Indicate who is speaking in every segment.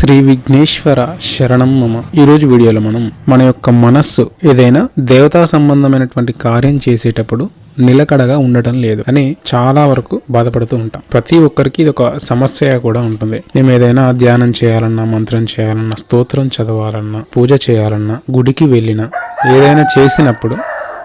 Speaker 1: శ్రీ విఘ్నేశ్వర శరణం మమ. ఈరోజు వీడియోలో మనం మన యొక్క మనస్సు ఏదైనా దేవతా సంబంధమైనటువంటి కార్యం చేసేటప్పుడు నిలకడగా ఉండటం లేదు అని చాలా వరకు బాధపడుతూ ఉంటాం. ప్రతి ఒక్కరికి ఇది ఒక సమస్య కూడా ఉంటుంది. మేము ఏదైనా ధ్యానం చేయాలన్నా మంత్రం చేయాలన్నా స్తోత్రం చదవాలన్నా పూజ చేయాలన్నా గుడికి వెళ్ళినా ఏదైనా చేసినప్పుడు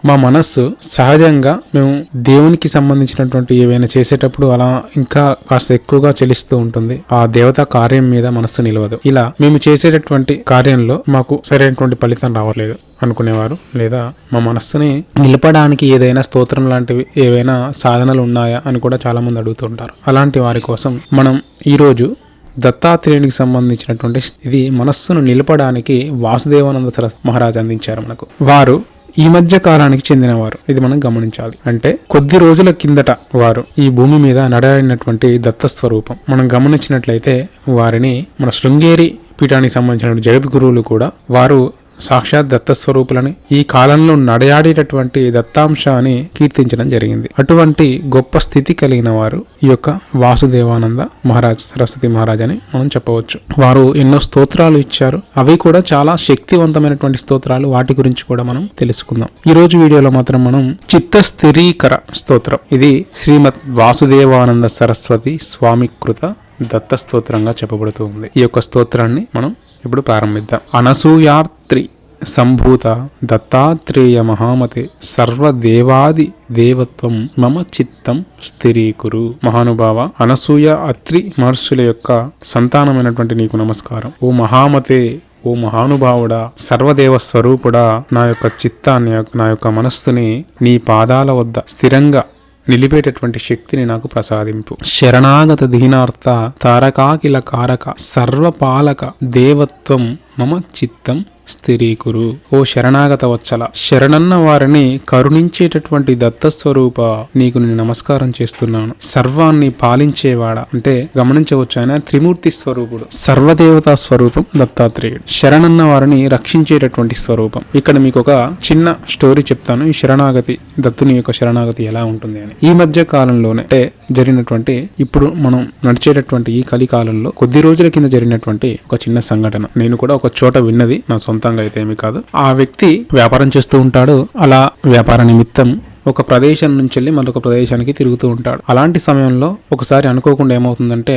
Speaker 1: మా మనస్సు సహజంగా మేము దేవునికి సంబంధించినటువంటి ఏవైనా చేసేటప్పుడు అలా ఇంకా కాస్త ఎక్కువగా చెలిస్తూ ఉంటుంది. ఆ దేవత కార్యం మీద మనస్సు నిలవదు. ఇలా మేము చేసేటటువంటి కార్యంలో మాకు సరైనటువంటి ఫలితం రావట్లేదు అనుకునేవారు. లేదా మా మనస్సుని నిలపడానికి ఏదైనా స్తోత్రం లాంటివి ఏవైనా సాధనలు ఉన్నాయా అని కూడా చాలా మంది అడుగుతుంటారు. అలాంటి వారి కోసం మనం ఈరోజు దత్తాత్రేయునికి సంబంధించినటువంటి ఇది మనస్సును నిలపడానికి వాసుదేవానంద సరస్ మహారాజ్ అందించారు మనకు. వారు ఈ మధ్య కాలానికి చెందినవారు. ఇది మనం గమనించాలి. అంటే కొద్ది రోజుల కిందట వారు ఈ భూమి మీద నడవడినటువంటి దత్త స్వరూపం మనం గమనించినట్లయితే వారిని మన శృంగేరి పీఠానికి సంబంధించిన జగద్గురువులు కూడా వారు సాక్షాత్ దత్త స్వరూపులని ఈ కాలంలో నడయాడేటటువంటి దత్తాంశ అని కీర్తించడం జరిగింది. అటువంటి గొప్ప స్థితి కలిగిన వారు ఈ యొక్క వాసుదేవానంద మహారాజ్ సరస్వతి మహారాజ్ అని మనం చెప్పవచ్చు. వారు ఎన్నో స్తోత్రాలు ఇచ్చారు. అవి కూడా చాలా శక్తివంతమైనటువంటి స్తోత్రాలు. వాటి గురించి కూడా మనం తెలుసుకుందాం. ఈ రోజు వీడియోలో మాత్రం మనం చిత్తస్థిరీకర స్తోత్రం. ఇది శ్రీమద్ వాసుదేవానంద సరస్వతి స్వామి కృత దత్త స్తోత్రంగా చెప్పబడుతూ ఉంది. ఈ యొక్క స్తోత్రాన్ని మనం ఇప్పుడు ప్రారంభిద్దాం. అనసూయాత్రి సంభూత దత్తాత్రేయ మహామతే సర్వదేవాది దేవత్వం మమ చిత్తం స్థిరీకురు. మహానుభావ అనసూయ అత్రి మహర్షుల యొక్క సంతానమైనటువంటి నీకు నమస్కారం. ఓ మహామతే ఓ మహానుభావుడా సర్వదేవ స్వరూపుడా నా యొక్క చిత్తాన్ని నా యొక్క మనస్సుని నీ పాదాల వద్ద స్థిరంగా నిలిపేటటువంటి శక్తిని నాకు ప్రసాదింపు. శరణాగత దీనార్థ తారకాకిల కారక సర్వపాలక దేవత్వం మమ చిత్తం. స్థిరీకురు ఓ శరణాగత వచ్చల శరణన్న వారిని కరుణించేటటువంటి దత్తస్వరూప నీకు నేను నమస్కారం చేస్తున్నాను. సర్వాన్ని పాలించేవాడ? అంటే గమనించవచ్చు ఆయన త్రిమూర్తి స్వరూపుడు. సర్వదేవతా స్వరూపం దత్తాత్రేయుడు. శరణన్న వారిని రక్షించేటటువంటి స్వరూపం. ఇక్కడ మీకు ఒక చిన్న స్టోరీ చెప్తాను. ఈ శరణాగతి దత్తుని యొక్క శరణాగతి ఎలా ఉంటుంది అని. ఈ మధ్య కాలంలోనే అంటే జరిగినటువంటి ఇప్పుడు మనం నడిచేటటువంటి ఈ కలికాలంలో కొద్ది రోజుల కింద జరిగినటువంటి ఒక చిన్న సంఘటన. నేను కూడా ఒక చోట విన్నది. నా సొంతంగా అయితే ఏమీ కాదు. ఆ వ్యక్తి వ్యాపారం చేస్తూ ఉంటాడు. అలా వ్యాపార నిమిత్తం ఒక ప్రదేశం నుంచి వెళ్ళి మరొక ప్రదేశానికి తిరుగుతూ ఉంటాడు. అలాంటి సమయంలో ఒకసారి అనుకోకుండా ఏమవుతుందంటే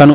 Speaker 1: తను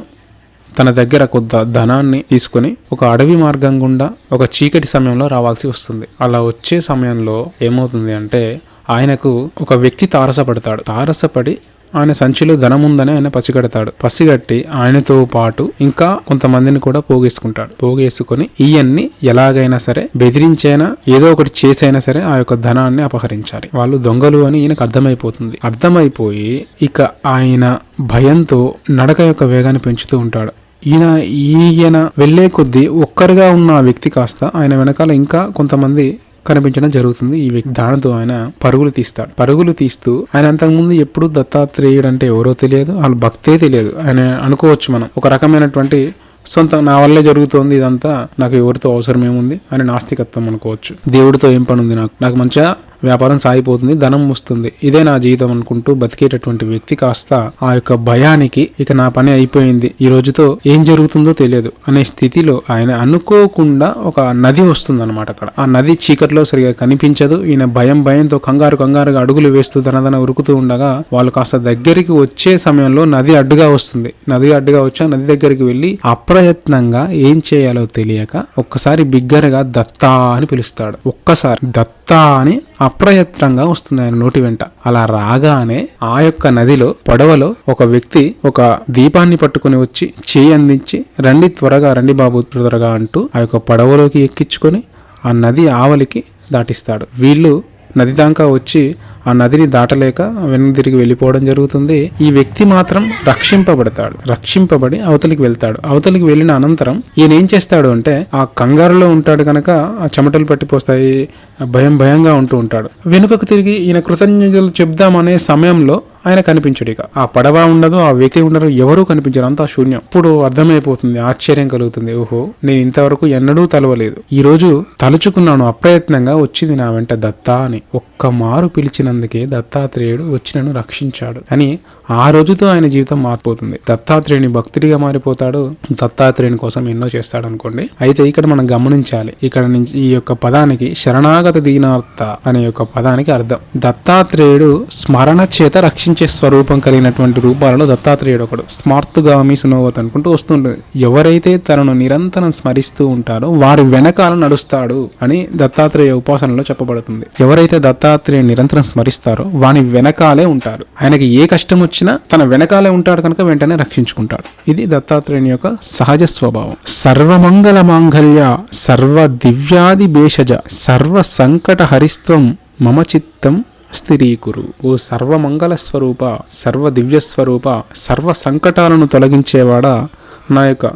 Speaker 1: తన దగ్గర కొద్ద ధనాన్ని తీసుకొని ఒక అడవి మార్గం గుండా ఒక చీకటి సమయంలో రావాల్సి వస్తుంది. అలా వచ్చే సమయంలో ఏమవుతుంది అంటే ఆయనకు ఒక వ్యక్తి తారసపడతాడు. తారసపడి ఆయన సంచిలో ధనం ఉందని ఆయన పసిగడతాడు. పసిగట్టి ఆయనతో పాటు ఇంకా కొంతమందిని కూడా పోగేసుకుంటాడు. పోగేసుకొని ఈయన్ని ఎలాగైనా సరే బెదిరించైనా ఏదో ఒకటి చేసైనా సరే ఆ యొక్క ధనాన్ని అపహరించాలి. వాళ్ళు దొంగలు అని ఈయనకు అర్థమైపోతుంది. అర్థమైపోయి ఇక ఆయన భయంతో నడక యొక్క వేగాన్ని పెంచుతూ ఉంటాడు. ఈయన ఈయన వెళ్ళే కొద్దీ ఒక్కరిగా ఉన్న ఆ వ్యక్తి కాస్త ఆయన వెనకాల ఇంకా కొంతమంది కనిపించడం జరుగుతుంది. ఈ వ్యక్తి దానితో ఆయన పరుగులు తీస్తాడు. పరుగులు తీస్తూ ఆయన అంతకుముందు ఎప్పుడు దత్తాత్రేయుడు అంటే ఎవరో తెలియదు వాళ్ళ భక్తే తెలియదు. ఆయన అనుకోవచ్చు మనం. ఒక రకమైనటువంటి సొంత నా వల్లే జరుగుతోంది ఇదంతా నాకు ఎవరితో అవసరం ఏముంది అని నాస్తికత్వం అనుకోవచ్చు. దేవుడితో ఏం పని ఉంది నాకు? నాకు మంచిగా వ్యాపారం సాగిపోతుంది ధనం వస్తుంది. ఇదే నా జీవితం అనుకుంటూ బతికేటటువంటి వ్యక్తి కాస్త ఆ యొక్క భయానికి ఇక నా పని అయిపోయింది. ఈ రోజుతో ఏం జరుగుతుందో తెలియదు అనే స్థితిలో ఆయన అనుకోకుండా ఒక నది వస్తుంది అనమాట అక్కడ. ఆ నది చీకట్లో సరిగా కనిపించదు. ఈయన భయం భయంతో కంగారు కంగారుగా అడుగులు వేస్తూ దనదన ఉరుకుతూ ఉండగా వాళ్ళు కాస్త దగ్గరికి వచ్చే సమయంలో నది అడ్డుగా వస్తుంది. నది అడ్డుగా వచ్చా నది దగ్గరికి వెళ్ళి అప్రయత్నంగా ఏం చేయాలో తెలియక ఒక్కసారి బిగ్గరగా దత్తా అని పిలుస్తాడు. ఒక్కసారి దత్త అని అప్రయత్నంగా వస్తుంది ఆయన నోటి వెంట. అలా రాగానే ఆ యొక్క నదిలో పడవలో ఒక వ్యక్తి ఒక దీపాన్ని పట్టుకుని వచ్చి చేయి అందించి రండి త్వరగా రండి బాబు త్వరగా అంటూ ఆ యొక్క పడవలోకి ఎక్కించుకొని ఆ నది ఆవలికి దాటిస్తాడు. వీళ్ళు నది దాకా వచ్చి ఆ నదిని దాటలేక వెనక్కి తిరిగి వెళ్ళిపోవడం జరుగుతుంది. ఈ వ్యక్తి మాత్రం రక్షింపబడతాడు రక్షింపబడి అవతలికి వెళ్తాడు. అవతలికి వెళ్ళిన అనంతరం ఈయన ఏం చేస్తాడు అంటే ఆ కంగారులో ఉంటాడు కనుక ఆ చెమటలు పట్టిపోస్తాయి భయం భయంగా ఉంటూ ఉంటాడు. వెనుకకు తిరిగి ఈయన కృతజ్ఞతలు చెప్దామనే సమయంలో ఆయన కనిపించడు ఇక. ఆ పడవ ఉండదు ఆ వ్యక్తి ఉండదు ఎవరూ కనిపించరు. అంతా శూన్యం. ఇప్పుడు అర్థమైపోతుంది ఆశ్చర్యం కలుగుతుంది. ఓహో నేను ఇంతవరకు ఎన్నడూ తలవలేదు. ఈ రోజు తలుచుకున్నాను అప్రయత్నంగా వచ్చింది నా వెంట దత్తా అని. ఒక్క మారు పిలిచినందుకే దత్తాత్రేయుడు వచ్చి నన్ను రక్షించాడు. అని ఆ రోజుతో ఆయన జీవితం మారిపోతుంది. దత్తాత్రేయుని భక్తుడిగా మారిపోతాడు. దత్తాత్రేయుని కోసం ఎన్నో చేస్తాడు అనుకోండి అయితే ఇక్కడ మనం గమనించాలి. ఇక్కడ నుంచి ఈ యొక్క పదానికి శరణాగత దీనార్థ అనే యొక్క పదానికి అర్థం. దత్తాత్రేయుడు స్మరణ చేత రక్షించ స్వరూపం కలిగినటువంటి రూపాలలో దత్తాత్రేయుడు ఒకడు. స్మార్త్గామి సునోవత్ అనుకుంటూ వస్తుంటుంది ఎవరైతే తనను నిరంతరం స్మరిస్తూ ఉంటారో వారి వెనకాల నడుస్తాడు అని దత్తాత్రేయ ఉపాసనలో చెప్పబడుతుంది. ఎవరైతే దత్తాత్రేయ నిరంతరం స్మరిస్తారో వాని వెనకాలే ఉంటారు. ఆయనకి ఏ కష్టం వచ్చినా తన వెనకాలే ఉంటాడు కనుక వెంటనే రక్షించుకుంటాడు. ఇది దత్తాత్రేయుని యొక్క సహజ స్వభావం. సర్వమంగళ మాంగళ్య సర్వ దివ్యాది భేషజ సర్వ సంకట హరిస్త్వం మమ చిత్తం స్థిరీకురు ఓ సర్వమంగళ స్వరూప సర్వ దివ్య స్వరూప సర్వ సంకటాలను తొలగించేవాడా నా యొక్క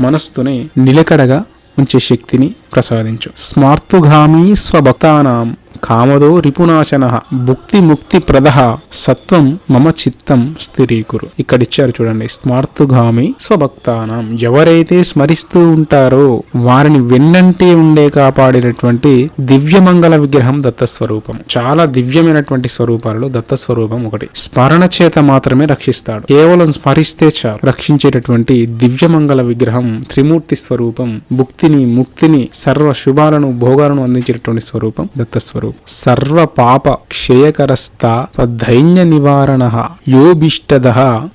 Speaker 1: మనస్సుని నిలకడగా ఉంచే శక్తిని ప్రసాదించు. స్మార్తుగామీ స్వభక్తానాం. కామదో రిపునాశన భుక్తి ముక్తి ప్రద సత్వం మమ చిత్తం స్థిరీకురు. ఇక్కడ ఇచ్చారు చూడండి స్మార్తుగామి స్వభక్తానం. ఎవరైతే స్మరిస్తూ ఉంటారో వారిని వెన్నంటే ఉండే కాపాడినటువంటి దివ్యమంగళ విగ్రహం దత్త స్వరూపం చాలా దివ్యమైనటువంటి స్వరూపాలలో దత్త స్వరూపం ఒకటి. స్మరణ చేత మాత్రమే రక్షిస్తాడు. కేవలం స్మరిస్తే చాలు. రక్షించేటటువంటి దివ్యమంగళ విగ్రహం త్రిమూర్తి స్వరూపం భుక్తిని ముక్తిని సర్వ శుభాలను భోగాలను అందించేటటువంటి స్వరూపం దత్త స్వరూపం సర్వ పాప క్షయకరస్థ దైన్య నివారణ యోభిష్టద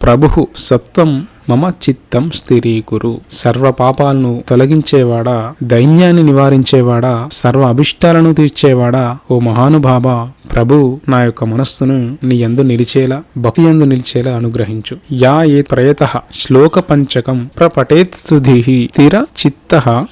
Speaker 1: ప్రభు సత్వం మమ చిత్తం స్థిరీకురు. సర్వ పాపాలను తొలగించేవాడా? దైన్యాన్ని నివారించేవాడా? సర్వ అభిష్టాలను తీర్చేవాడా? ఓ మహానుభావ ప్రభు నా యొక్క మనస్సును నీ యందు నిలిచేలా భక్తి యందు నిలిచేలా అనుగ్రహించు. యా ఏ ప్రయత శ్లోక పంచకం ప్రపటేత్ స్తుధి స్థిర చిత్త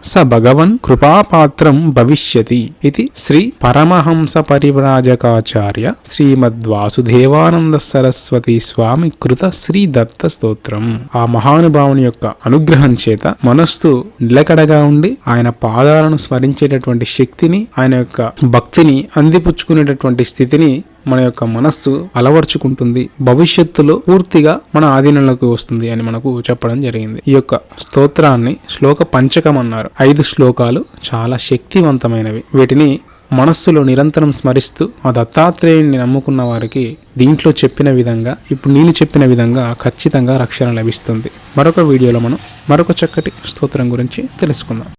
Speaker 1: స భగవన్ కృపాపాత్రం భవిష్యతి ఇది శ్రీ పరమహంస పరివ్రాజకాచార్య శ్రీమద్వాసుదేవానంద సరస్వతి స్వామి కృత శ్రీ దత్త స్తోత్రం. ఆ మహానుభావుని యొక్క అనుగ్రహం చేత మనస్సు నిలకడగా ఉండి ఆయన పాదాలను స్మరించేటటువంటి శక్తిని ఆయన యొక్క భక్తిని అందిపుచ్చుకునేటటువంటి స్థితిని మన యొక్క మనస్సు అలవర్చుకుంటుంది భవిష్యత్తులో పూర్తిగా మన ఆధీనంలోకి వస్తుంది అని మనకు చెప్పడం జరిగింది. ఈ యొక్క స్తోత్రాన్ని శ్లోక పంచకం అన్నారు. ఐదు శ్లోకాలు చాలా శక్తివంతమైనవి. వీటిని మనస్సులో నిరంతరం స్మరిస్తూ ఆ దత్తాత్రేయుని నమ్ముకున్న వారికి దీంట్లో చెప్పిన విధంగా ఇప్పుడు నేను చెప్పిన విధంగా ఖచ్చితంగా రక్షణ లభిస్తుంది. మరొక వీడియోలో మనం మరొక చక్కటి స్తోత్రం గురించి తెలుసుకుందాం.